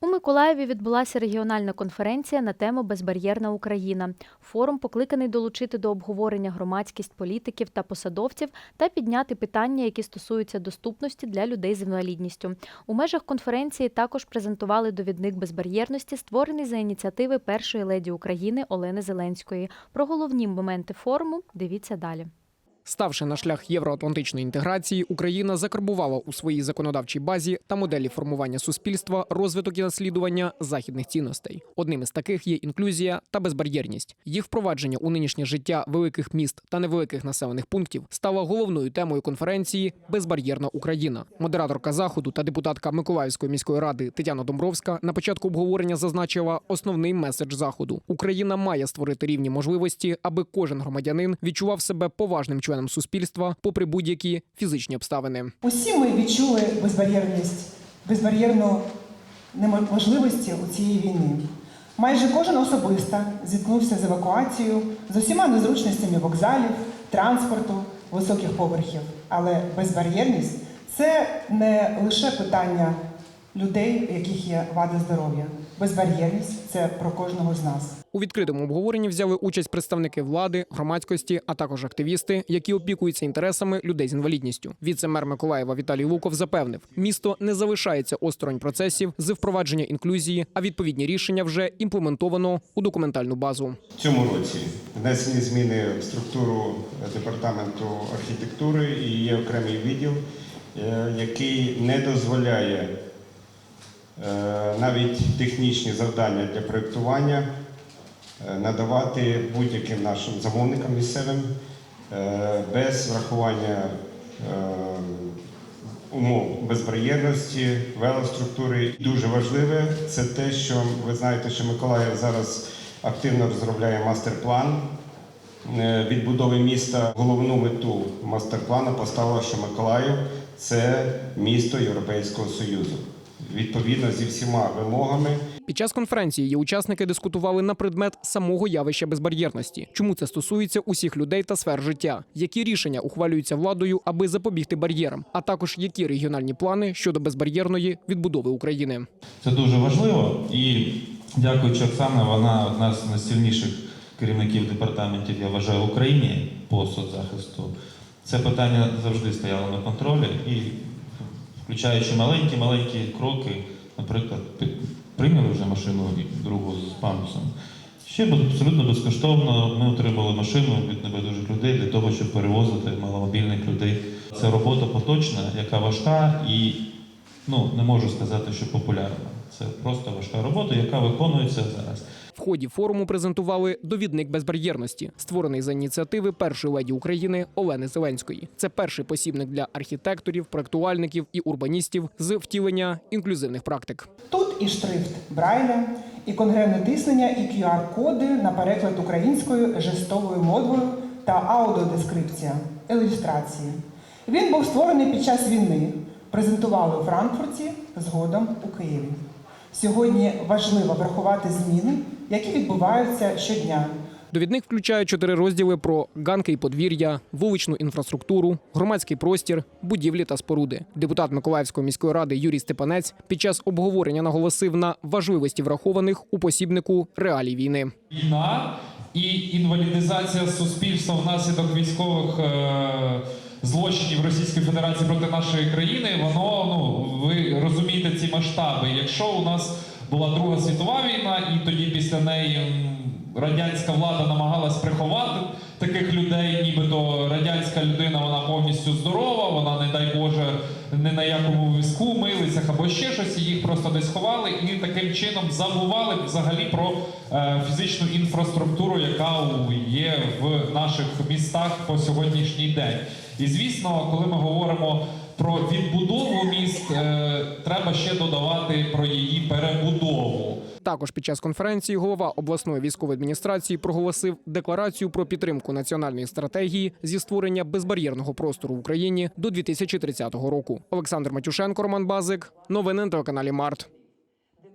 У Миколаєві відбулася регіональна конференція на тему Безбар'єрна Україна. Форум покликаний долучити до обговорення громадськість політиків та посадовців та підняти питання, які стосуються доступності для людей з інвалідністю. У межах конференції також презентували довідник безбар'єрності, створений за ініціативи першої леді України Олени Зеленської. Про головні моменти форуму дивіться далі. Ставши на шлях євроатлантичної інтеграції, Україна закарбувала у своїй законодавчій базі та моделі формування суспільства розвиток і наслідування західних цінностей. Одним із таких є інклюзія та безбар'єрність. Їх впровадження у нинішнє життя великих міст та невеликих населених пунктів стало головною темою конференції Безбар'єрна Україна. Модераторка заходу та депутатка Миколаївської міської ради Тетяна Домбровська на початку обговорення зазначила основний меседж заходу: Україна має створити рівні можливості, аби кожен громадянин відчував себе поважним членом суспільства, попри будь-які фізичні обставини. Усі ми відчули безбар'єрність, безбар'єрну неможливості у цієї війни. Майже кожен особисто зіткнувся з евакуацією, з усіма незручностями вокзалів, транспорту, високих поверхів. Але безбар'єрність це не лише питання людей, у яких є вади здоров'я. Безбар'єрність це про кожного з нас. У відкритому обговоренні взяли участь представники влади, громадськості, а також активісти, які опікуються інтересами людей з інвалідністю. Віце-мер Миколаєва Віталій Луков запевнив, місто не залишається осторонь процесів з впровадження інклюзії, а відповідні рішення вже імплементовано у документальну базу. В цьому році внесені зміни в структуру департаменту архітектури і є окремий відділ, е, який не дозволяє навіть технічні завдання для проєктування е, надавати будь-яким нашим замовникам місцевим е, без врахування е, умов безбар'єрності, велоструктури. Дуже важливе це те, що ви знаєте, що Миколаїв зараз активно розробляє мастер-план е, відбудови міста. Головну мету мастер-плану поставила, що Миколаїв це місто Європейського Союзу. Відповідно зі всіма вимогами. Під час конференції її учасники дискутували на предмет самого явища безбар'єрності, чому це стосується усіх людей та сфер життя, які рішення ухвалюються владою, аби запобігти бар'єрам, а також які регіональні плани щодо безбар'єрної відбудови України. Це дуже важливо. І дякуючи Оксана, вона одна з найсильніших керівників департаментів, я вважаю, в Україні по соцзахисту. Це питання завжди стояло на контролі. І включаючи маленькі-маленькі кроки, наприклад, прийняли вже машину другу з пандусом. Ще абсолютно безкоштовно ми отримали машину від небайдужих людей для того, щоб перевозити маломобільних людей. Це робота поточна, яка важка і ну не можу сказати, що популярна. Це просто важка робота, яка виконується зараз. В ході форуму презентували довідник безбар'єрності, створений за ініціативи першої леді України Олени Зеленської. Це перший посібник для архітекторів, проектувальників і урбаністів з втілення інклюзивних практик. Тут і шрифт Брайля, і конгревне тиснення, і QR-коди на переклад українською жестовою мовою та аудіодескрипція, ілюстрації. Він був створений під час війни. Презентували у Франкфурті, згодом у Києві. Сьогодні важливо врахувати зміни, які відбуваються щодня. Довідник включає чотири розділи про ганки і подвір'я, вуличну інфраструктуру, громадський простір, будівлі та споруди. Депутат Миколаївської міської ради Юрій Степанець під час обговорення наголосив на важливості врахованих у посібнику реалій війни. війна і інвалідизація суспільства внаслідок військових е, злочинів Російської Федерації проти нашої країни, воно ну ви розумієте ці масштаби. Якщо у нас була Друга світова війна, і тоді після неї радянська влада намагалась приховати таких людей, нібито радянська людина вона повністю здорова, вона, не дай Боже, не на якому візку, милицях або ще щось, їх просто десь ховали і таким чином забували взагалі про е, фізичну інфраструктуру, яка є в наших містах по сьогоднішній день. І звісно, коли ми говоримо про відбудову міст, е, треба ще додавати про її перебудову. Також під час конференції голова обласної військової адміністрації проголосив декларацію про підтримку національної стратегії зі створення безбар'єрного простору в Україні до 2030 року. Олександр Матюшенко, Роман Базик. Новини на телеканалі Март.